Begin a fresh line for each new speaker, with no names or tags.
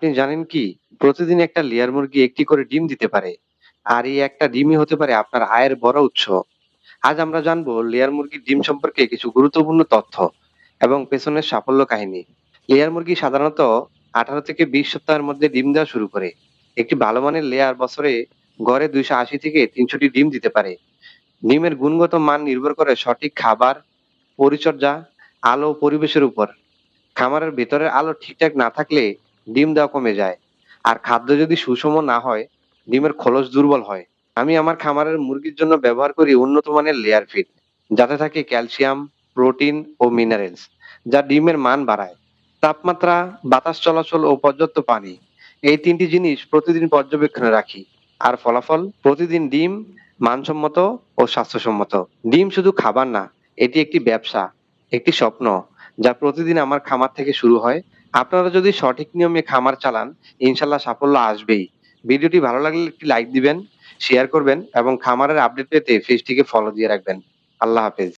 আপনি জানেন কি? প্রতিদিন একটা লেয়ার মুরগি একটি করে ডিম দিতে পারে। আর এই একটা ডিমই হতে পারে আপনার আয়ের বড় উৎস। আজ আমরা জানব লেয়ার মুরগির ডিম সম্পর্কে কিছু গুরুত্বপূর্ণ তথ্য এবং পেছনের সাফল্য কাহিনী। লেয়ার মুরগি সাধারণত আঠারো থেকে বিশ সপ্তাহের মধ্যে ডিম দেওয়া শুরু করে। একটি ভালো মানের লেয়ার বছরে গড়ে দুইশো আশি থেকে তিনশোটি ডিম দিতে পারে। ডিমের গুণগত মান নির্ভর করে সঠিক খাবার, পরিচর্যা, আলো পরিবেশের উপর। খামারের ভেতরের আলো ঠিকঠাক না থাকলে ডিম দেওয়া কমে যায়। আর খাদ্য যদি সুষম না হয়, ডিমের খোলস দুর্বল হয়। আমি আমার খামারের মুরগির জন্য ব্যবহার করি উন্নত মানের লেয়ার ফিড যাতে থাকে ক্যালসিয়াম প্রোটিন ও মিনারেলস যা ডিমের মান বাড়ায়। তাপমাত্রা, বাতাস চলাচল ও পর্যাপ্ত পানি, এই তিনটি জিনিস প্রতিদিন পর্যবেক্ষণে রাখি। আর ফলাফল, প্রতিদিন ডিম মানসম্মত ও স্বাস্থ্যসম্মত। ডিম শুধু খাবার না, এটি একটি ব্যবসা, একটি স্বপ্ন, যা প্রতিদিন আমার খামার থেকে শুরু হয় আপনারা যদি সঠিক নিয়মে খামার চালান, ইনশাল্লাহ সাফল্য আসবেই। ভিডিওটি ভালো লাগলে একটি লাইক দিবেন শেয়ার করবেন এবং খামারের আপডেট পেতে পেজটিকে ফলো দিয়ে রাখবেন। আল্লাহ হাফেজ।